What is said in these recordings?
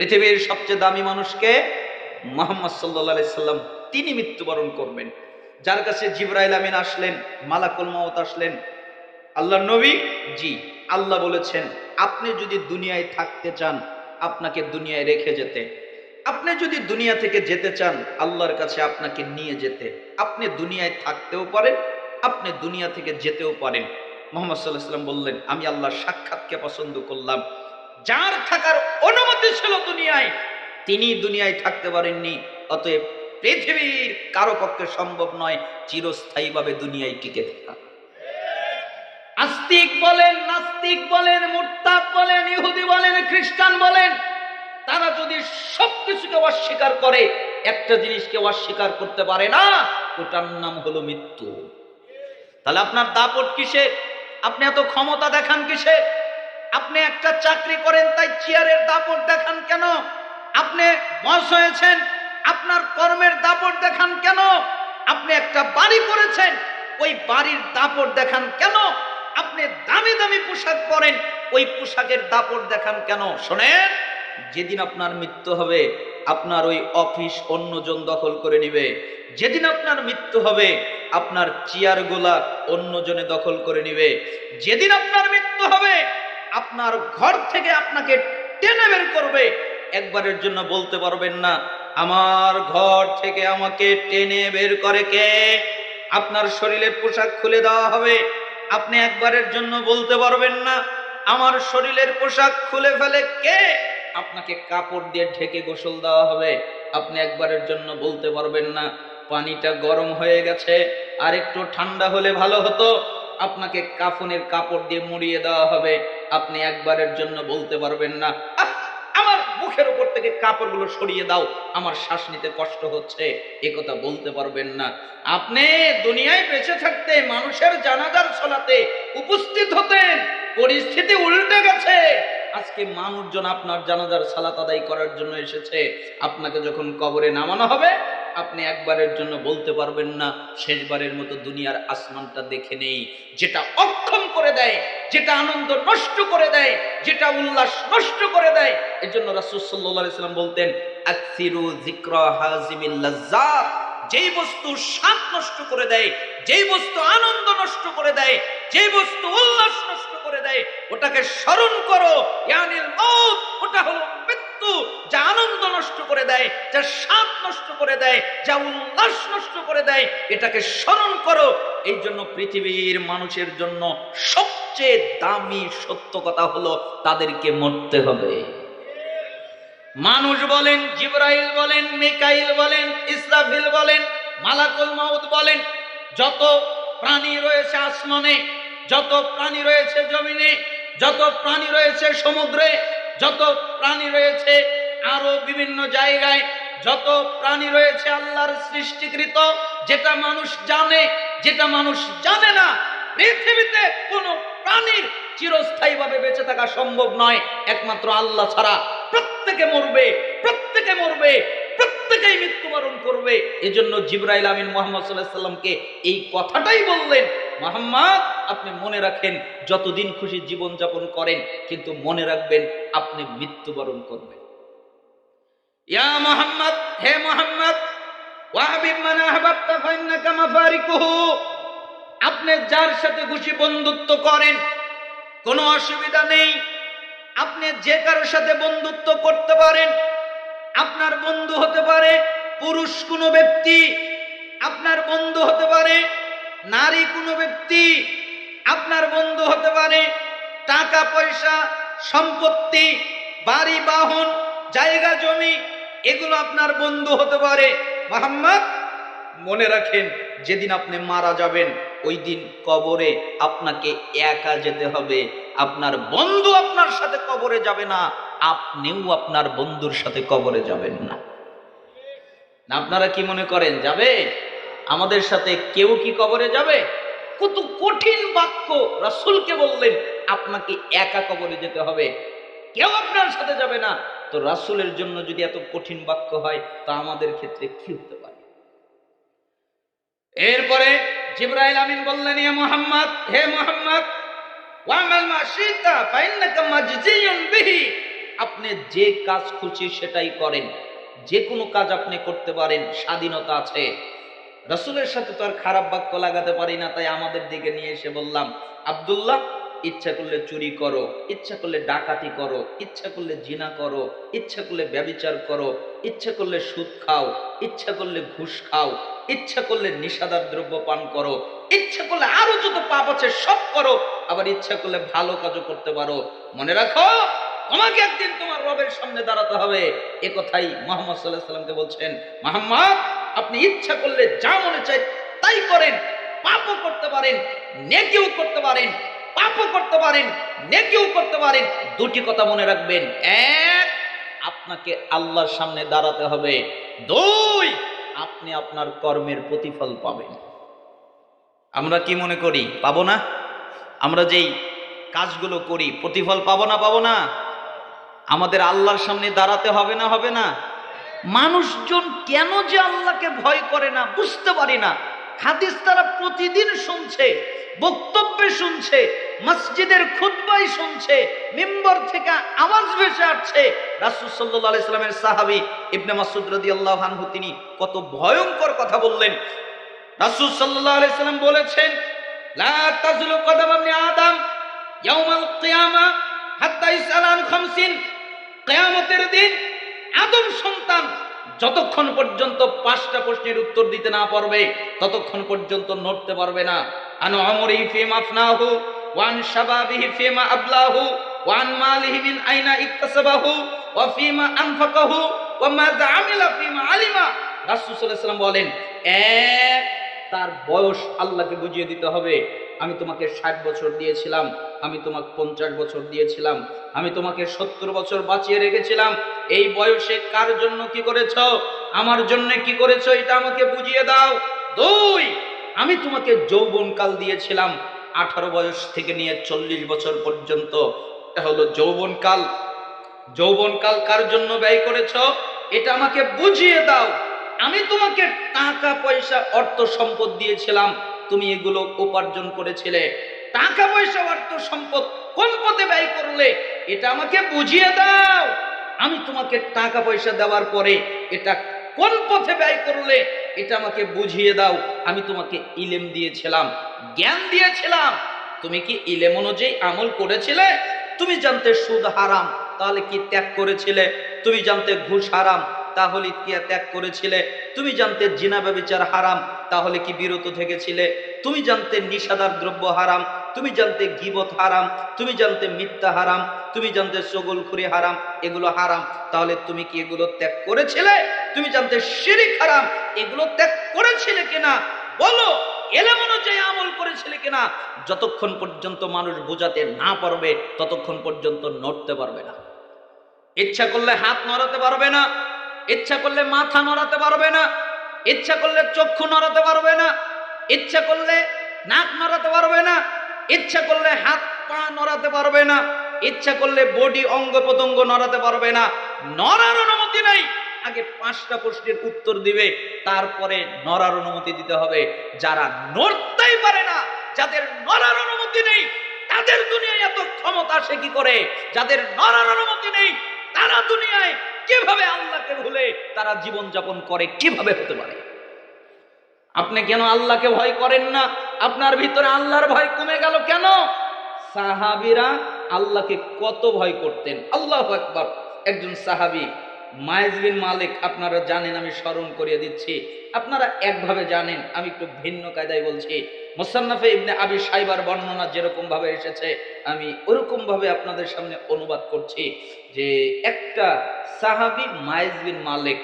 পৃথিবীর সবচেয়ে দামি মানুষকে মোহাম্মদ সাল্লা সাল্লাম তিনি মৃত্যুবরণ করবেন। যার কাছে জিব্রাইল আমিন আসলেন, মালাকুল মাওত আসলেন আল্লাহ নবী, জি, আল্লাহ বলেছেন, আপনি যদি দুনিয়ায় থাকতে চান, আপনাকে দুনিয়ায় রেখে যেতে। আপনি যদি দুনিয়া থেকে যেতে চান, আল্লাহর কাছে আপনাকে নিয়ে যেতে। আপনি দুনিয়ায় থাকতেও পারেন, আপনি দুনিয়া থেকে যেতেও পারেন। মোহাম্মদ সাল্লাহ সাল্লাম বললেন, আমি আল্লাহর সাক্ষাৎকে পছন্দ করলাম। যার থাকার অনুমতি ছিল দুনিয়ায়, তিনি দুনিয়ায় থাকতে পারেননি। অতএব পৃথিবীর কারও পক্ষে সম্ভব নয় চিরস্থায়ীভাবে দুনিয়ায় টিকে থাকা। আস্তিক বলেন, নাস্তিক বলেন, মুরতাদ বলেন, ইহুদি বলেন, খ্রিস্টান বলেন, তারা যদি সবকিছুকে অস্বীকার করে, একটা জিনিসকে অস্বীকার করতে পারে না, ওটার নাম হলো মৃত্যু। তাহলে আপনার দাপট কিসে আপনি এত ক্ষমতা দেখান কিসে আপনি একটা চাকরি করেন, তাই চেয়ারের দাপট দেখান কেন? আপনি বস হয়েছেন, আপনার কর্মের দাপট দেখান কেন? আপনি একটা বাড়ি করেছেন, ওই বাড়ির দাপট দেখান কেন? আপনি দামি দামি পোশাক পরেন, ওই পোশাকের দাপট দেখান কেন? শোনেন, যেদিন আপনার মৃত্যু হবে, আপনার ওই অফিস অন্যজন দখল করে নিবে। যেদিন আপনার মৃত্যু হবে, আপনার চেয়ারগুলা অন্যজনে দখল করে নিবে। যেদিন আপনার মৃত্যু হবে আপনার ঘর থেকে আপনাকে টেনে বের করবে। একবারের জন্য বলতে পারবেন না, আমার ঘর থেকে আমাকে টেনে বের করে কে? আপনার শরীরের পোশাক খুলে দেওয়া হবে। আপনি একবারের জন্য বলতে পারবেন না, আমার শরীরের পোশাক খুলে ফেলে কে? আপনাকে কাপড় দিয়ে ঢেকে গোসল দেওয়া হবে। আপনি একবারের জন্য বলতে পারবেন না, পানিটা গরম হয়ে গেছে আর একটু ঠান্ডা হলে ভালো হতো। আপনাকে কাফনের কাপড় দিয়ে মুড়িয়ে দেওয়া হবে। আপনি একবারের জন্য বলতে পারবেন না "আহ, আমার মুখের উপর থেকে কাপড়গুলো সরিয়ে দাও আমার শ্বাস নিতে কষ্ট হচ্ছে। একথা বলতে পারবেন না। আপনি দুনিয়ায় বেঁচে থাকতে মানুষের জানাজার ছলাতে উপস্থিত হতেন পরিস্থিতি উল্টে গেছে। আজকে মানুষজন আপনার জানাজার সালাত আদায় করার জন্য এসেছে। আপনাকে যখন কবরে নামানো হবে আপনি একবারের জন্য বলতে পারবেন না, শেষবারের মতো দুনিয়ার আসমানটা দেখে নেই। যেটা অক্ষম করে দেয়, যেটা আনন্দ নষ্ট করে দেয়, যেটা উল্লাস নষ্ট করে দেয়, এজন্য রাসূল সাল্লাল্লাহু আলাইহি সাল্লাম বলতেন যেই বস্তু স্বাদ নষ্ট করে দেয়, যেই বস্তু আনন্দ নষ্ট করে দেয়, যেই বস্তু উল্লাস নষ্ট করে দেয়, ওটাকে স্মরণ করো ওটা হলো মৃত্যু যা আনন্দ নষ্ট করে দেয়, যা স্বাদ নষ্ট করে দেয়, যা উল্লাস নষ্ট করে দেয়, এটাকে স্মরণ করো। এই জন্য পৃথিবীর মানুষের জন্য সবচেয়ে দামি সত্য কথা হলো তাদেরকে মরতে হবে। মানুষ বলেন, জিব্রাইল বলেন, মিকাইল বলেন, ইসরাফিল বলেন, মালাকুল মাউদ বলেন, যত প্রাণী রয়েছে আসমানে, যত প্রাণী রয়েছে জমিনে, যত প্রাণী রয়েছে সমুদ্রে যত প্রাণী রয়েছে আরও বিভিন্ন জায়গায়, যত প্রাণী রয়েছে আল্লাহর সৃষ্টিকৃত, যেটা মানুষ জানে, যেটা মানুষ জানে না, পৃথিবীতে কোনো প্রাণীর চিরস্থায়ীভাবে বেঁচে থাকা সম্ভব নয়। একমাত্র আল্লাহ ছাড়া প্রত্যেকে মরবে প্রত্যেকে মরবে, প্রত্যেকেই মৃত্যুবরণ করবে। এজন্য জিব্রাইল আমিন মোহাম্মদ সাল্লাহ সাল্লামকে এই কথাটাই বললেন, মোহাম্মদ আপনি মনে রাখেন, যতদিন খুশি জীবন যাপন করেন, কিন্তু মনে রাখবেন আপনি মৃত্যুবরণ করবেন। ইয়া মোহাম্মদ, হে মোহাম্মদ মান আপনি যার সাথে খুশি বন্ধুত্ব করেন, কোনো অসুবিধা নেই। আপনি যে কারোর সাথে বন্ধুত্ব করতে পারেন, আপনার বন্ধু হতে পারে পুরুষ কোনো ব্যক্তি, আপনার বন্ধু হতে পারে নারী কোনো ব্যক্তি। আপনার বন্ধু হতে পারে, টাকা, পয়সা, সম্পত্তি, বাড়ি, বাহন, জায়গা, জমি, এগুলো আপনার বন্ধু হতে পারে। মোহাম্মদ, মনে রাখেন, যেদিন আপনি মারা যাবেন, ওই দিন কবরে আপনাকে একা যেতে হবে। আপনার বন্ধু আপনার সাথে কবরে যাবে না, আপনিও আপনার বন্ধুর সাথে কবরে যাবেন না। আপনারা কি মনে করেন, যাবে? আমাদের সাথে কেউ কি কবরে যাবে? কত কঠিন বাক্য রাসূলকে বললেন, আপনাকে একা কবরে যেতে হবে। কেউ আপনার সাথে যাবে না। তো রাসূলের জন্য যদি এত কঠিন বাক্য হয়, তা আমাদের ক্ষেত্রে কি হতে পারে? এরপরে জিব্রাইল আমিন বললেন ইয়া মুহাম্মদ, হে মুহাম্মদ আপনি যে কাজ খুশি সেটাই করেন। যে কোনো কাজ আপনি করতে পারেন, স্বাধীনতা আছে। রসুলের সাথে তো আর খারাপ বাক্য লাগাতে পারি না, তাই আমাদের দিকে নিয়ে এসে বললাম, আব্দুল্লাহ, ইচ্ছা করলে চুরি করো, ইচ্ছা করলে ডাকাতি করো, ইচ্ছা করলে জিনা করো, ইচ্ছা করলে ব্যবিচার করো, ইচ্ছা করলে সুদ খাও, ইচ্ছা করলে ঘুষ খাও, ইচ্ছা করলে নিষাদার দ্রব্য পান করো, ইচ্ছা করলে আরও যত পাপ আছে সব করো, আবার ইচ্ছা করলে ভালো কাজও করতে পারো। মনে রাখো, তোমাকে একদিন তোমার রবের সামনে দাঁড়াতে হবে। এ কথাই মোহাম্মদ সাল্লাহ সাল্লামকে বলছেন, মোহাম্মদ আপনি ইচ্ছা করলে যা মনে চায় তাই করেন, পাপও করতে পারেন, নেকিও করতে পারেন, পাপও করতে পারেন, নেকিও করতে পারেন। দুটি কথা মনে রাখবেন। এক, আপনাকে আল্লাহর সামনে দাঁড়াতে হবে। দুই, আপনি আপনার কর্মের প্রতিফল পাবেন। আমরা কি মনে করি? পাবো না? আমরা যেই কাজগুলো করি, প্রতিফল পাবো না পাবো না? আমাদের আল্লাহর সামনে দাঁড়াতে হবে না হবে না? মানুষজন কেন যে আল্লাহকে ভয় করে না, বুঝতে পারি না। হাদিস তারা প্রতিদিন শুনছে, বক্তব্যে শুনছে, মসজিদের খুতবাই শুনছে, মিম্বর থেকে আওয়াজ ভেসে আসছে। রাসূল সাল্লাল্লাহু আলাইহি সাল্লামের সাহাবী ইবনে মাসউদ রাদিয়াল্লাহু আনহু, তিনি কত ভয়ঙ্কর কথা বললেন। রাসূল সাল্লাল্লাহু আলাইহি সাল্লাম বলেছেন, লা তাজলু কদম আদম ইয়াউমাল কিয়ামা হাত্তা খামসিন। কিয়ামতের দিন আদম সন্তান যতক্ষণ পর্যন্ত পাঁচটা প্রশ্নের উত্তর দিতে না পারবে, ততক্ষণ পর্যন্ত নড়তে পারবে না। আন আমরি ফিমা আফনাহু ওয়ান শাবাবিহি ফিমা আবলাহু ওয়ান মালিহি মিন আইনা ইকতাসাবাহু, ওয়া ফিমা আনফাকাহু, ওয়া মাযা আমিলা ফিমা আলিমা। রাসূল সাল্লাল্লাহু আলাইহি ওয়াসাল্লাম বলেন এক তার বয়স আল্লাহকে বুঝিয়ে দিতে হবে। আমি তোমাকে ষাট বছর দিয়েছিলাম, আমি তোমাকে পঞ্চাশ বছর দিয়েছিলাম, আমি তোমাকে সত্তর বছর বাঁচিয়ে রেখেছিলাম। এই বয়সে কার জন্য কি করেছ? আমার জন্য কি করেছ? এটা আমাকে বুঝিয়ে দাও। দুই, আমি তোমাকে যৌবনকাল দিয়েছিলাম, আঠারো বয়স থেকে নিয়ে চল্লিশ বছর পর্যন্ত। এটা হলো যৌবনকাল। যৌবনকাল কার জন্য ব্যয় করেছ? এটা আমাকে বুঝিয়ে দাও। আমি তোমাকে টাকা পয়সা অর্থ সম্পদ দিয়েছিলাম। তুমি এগুলো উপার্জন করেছিলে। টাকা পয়সা অর্থ সম্পদ কোন পথে ব্যয় করলে? এটা আমাকে বুঝিয়ে দাও। আমি তোমাকে টাকা পয়সা দেওয়ার পরে এটা কোন পথে ব্যয় করলে? এটা আমাকে বুঝিয়ে দাও। আমি তোমাকে ইলেম দিয়েছিলাম, জ্ঞান দিয়েছিলাম। তুমি কি ইলেম অনুযায়ী আমল করেছিলে? তুমি জানতে সুদ হারাম, তাহলে কি ত্যাগ করেছিলে? তুমি জানতে ঘুষ হারাম তাহলে কি ত্যাগ করেছিলে। তুমি জানতে জিনা ব্যবচার হারাম, তাহলে কি বিরত থেকেছিলে? তুমি জানতে নিষাদার দ্রব্য হারাম, তুমি জানতে গিবত হারাম, তুমি জানতে মিথ্যা হারাম, তুমি জানতে সগলখুরি হারাম, এগুলো হারাম। তাহলে তুমি কি এগুলো ত্যাগ করেছিলে? তুমি জানতে শিরিক হারাম, এগুলো ত্যাগ করেছিলে কিনা? বলো, এলেম অনুযায়ী আমল করেছিলে কিনা? যতক্ষণ পর্যন্ত মানুষ বোঝাতে না পারবে, ততক্ষণ পর্যন্ত নড়তে পারবে না। ইচ্ছা করলে হাত নড়াতে পারবে না ইচ্ছা করলে মাথা নড়াতে পারবে না, ইচ্ছা করলে চক্ষু নড়াতে পারবে না, ইচ্ছা করলে নাক নড়াতে পারবে না, ইচ্ছা করলে হাত পা নড়াতে পারবে না, ইচ্ছা করলে বডি অঙ্গ প্রত্যঙ্গ নড়াতে পারবে না। নড়ার অনুমতি নাই। আগে পাঁচটা প্রশ্নের উত্তর দিবে, তারপরে নড়ার অনুমতি দিতে হবে। যারা নড়তেই পারে না, যাদের নড়ার অনুমতি নেই, তাদের দুনিয়ায় এত ক্ষমতা সে কি করে? যাদের নড়ার অনুমতি নেই তারা দুনিয়ায় কীভাবে আল্লাহকে ভুলে, তারা জীবন যাপন করে কীভাবে হতে পারে? আপনি কেন আল্লাহকে ভয় করেন না? আপনার ভিতরে আল্লাহর ভয় কমে গেল কেন? সাহাবিরা আল্লাহকে কত ভয় করতেন। আল্লাহ একবার একজন সাহাবি মায়েজ বিন মালিক, আপনারা জানেন, আমি স্মরণ করিয়ে দিচ্ছি। আপনারা একভাবে জানেন, আমি একটু ভিন্ন কায়দায় বলছি। মোসান্নাফে ইবনে আবি সাইবার বর্ণনা যেরকম ভাবে এসেছে, আমি ওরকম ভাবে আপনাদের সামনে অনুবাদ করছি যে একটা সাহাবি মায়েজ বিন মালিক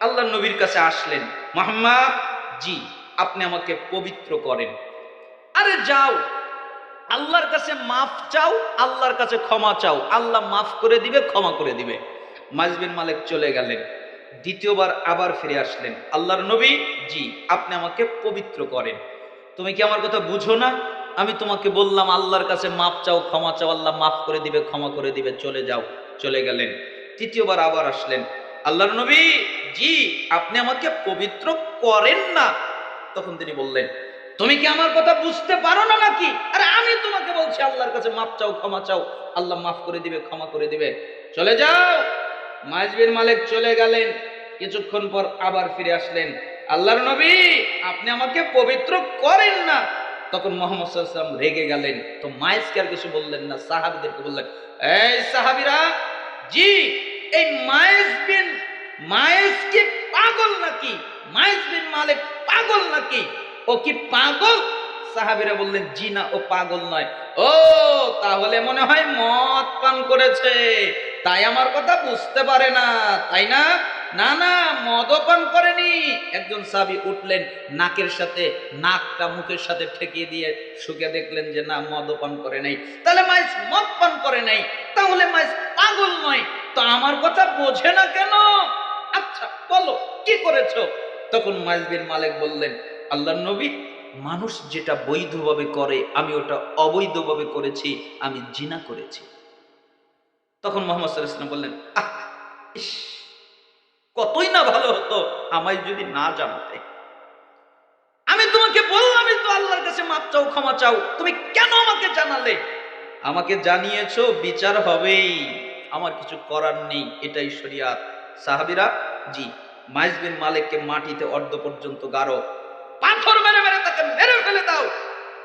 আল্লাহ নবীর কাছে আসলেন মোহাম্মদ জি, আপনি আমাকে পবিত্র করেন। আরে যাও, আল্লাহর কাছে মাফ চাও, আল্লাহর কাছে ক্ষমা চাও। আল্লাহ মাফ করে দিবে, ক্ষমা করে দিবে। মাজবিন মালিক চলে গেলেন। দ্বিতীয়বার আবার ফিরে আসলেন। আল্লাহর নবী, জি, আপনি আমাকে পবিত্র করেন। তুমি কি আমার কথা বুঝো না? আমি তোমাকে বললাম, আল্লাহর কাছে মাফ চাও, ক্ষমা চাও, আল্লাহ মাফ করে দিবে, ক্ষমা করে দিবে, চলে যাও, চলে গেলেন। তৃতীয়বার আবার আসলেন। আল্লাহর নবী, জি, আপনি আমাকে পবিত্র করেন না। তখন তিনি বললেন, তুমি কি আমার কথা বুঝতে পারো না নাকি? আরে আমি তোমাকে বলছি, আল্লাহর কাছে মাফ চাও, ক্ষমা চাও, আল্লাহ মাফ করে দিবে, ক্ষমা করে দিবে। চলে যাও। মাইজবিন মালিক চলে গেলেন। কিছুক্ষণ পর আবার ফিরে আসলেন। আল্লাহর নবী, আপনি আমাকে পবিত্র করেন না। তখন মোহাম্মদ রেগে গেলেন। তো মাইজকে আর কিছু বললেন না, সাহাবিদেরকে বললেন, এই সাহাবিরা, জি, এই মাইজ বিন মাইজ কি পাগল নাকি? মাইজ বিন মালিক পাগল নাকি? ও কি পাগল? সাহাবিরা বললেন, জি না, ও পাগল নয়। ও, তাহলে মনে হয় মদ পান করেছে। তাই আমার কথা বুঝতে পারে না, তাই না? না না, মদপান করেনি। একজন সাবি উঠলেন, নাকের সাথে, নাকটা মুখের সাথে ঠেকিয়ে দিয়ে শুকে দেখলেন যে, না, মদপান করে নাই। তাহলে মাইস মদ পান করে নাই, তাহলে মাইস পাগল নয়। তো আমার কথা বোঝে না কেন? আচ্ছা বলো, কি করেছ? তখন মাইস বিন মালিক বললেন আল্লাহ নবী, মানুষ যেটা বৈধভাবে করে, আমি ওটা অবৈধভাবে করেছি, আমি জিনা করেছি। তখন মোহাম্মদ সাল্লাহ বললেন, আহ কতই না ভালো হতো আমায় যদি না জানাতে। আমি তোমাকে বললামই তো আল্লাহর কাছে মাপ চাও, ক্ষমা চাও, তুমি কেন আমাকে জানালে? আমাকে জানিয়েছো, বিচার হবেই। আমার কিছু করার নেই, এটাই শরিয়াত। সাহাবিরা? জি। মাইজ বিন মালিককে মাটিতে অর্ধ পর্যন্ত গারো। পাথর মেরে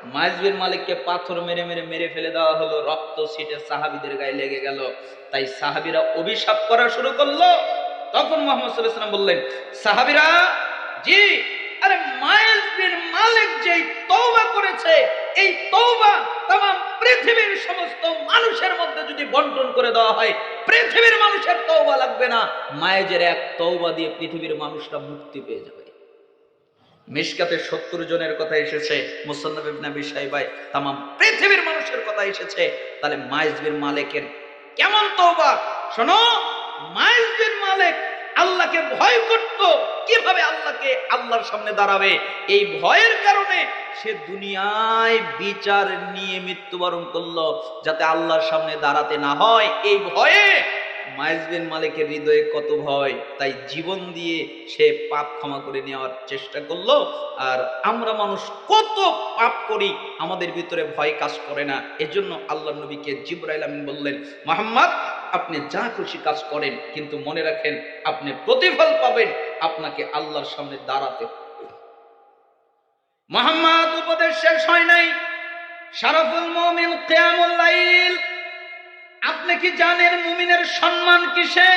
মাইজ বিন মালিককে পাথর মেরে মেরে মেরে ফেলে দেওয়া হলো, রক্ত ছিটে সাহাবিদের গায়ে লেগে গেল। তাই সাহাবিরা অভিশাপ করা শুরু করল। তখন মোহাম্মদ ওয়াসাল্লাম বললেন, সাহাবিরা, জি, আরে বিন মালিক যেই তওবা করেছে, এই তওবা তাম পৃথিবীর সমস্ত মানুষের মধ্যে যদি বন্টন করে দেওয়া হয়, পৃথিবীর মানুষের তওবা লাগবে না। মায়েজের এক তওবা দিয়ে পৃথিবীর মানুষরা মুক্তি পেয়ে যাবে। মিশকাতে সত্তর জনের কথা এসেছে মুসন্নব ইবনে তাম পৃথিবীর মানুষের কথা এসেছে। তাহলে মাইজ বিন মালিকের কেমন তওবা? শোনো, মাইজ বিন মালিক আল্লাহকে ভয় করত। কীভাবে আল্লাহকে আল্লাহর সামনে দাঁড়াবে? এই ভয়ের কারণে সে দুনিয়ায় বিচার নিয়ে মৃত্যুবরণ করল, যাতে আল্লাহর সামনে দাঁড়াতে না হয়। এই ভয়ে মাইজ বিন মালিকের হৃদয়ে কত ভয়, তাই জীবন দিয়ে সে পাপ ক্ষমা করে নেওয়ার চেষ্টা করল। আর আমরা মানুষ কত পাপ করি, আমাদের ভিতরে ভয় কাজ করে না। এজন্য আল্লাহ নবীকে জিব্রাইল আমিন বললেন, মোহাম্মদ, আপনি যা খুশি কাজ করেন, কিন্তু মনে রাখেন আপনি প্রতিফল পাবেন, আপনাকে আল্লাহর সামনে দাঁড়াতে। মোহাম্মদ, উপদেশ শেষ হয় নাই। শারফুল মুমিন, কিয়ামুল লাইল আপনি কি জানেন মুমিনের সম্মান কিসে?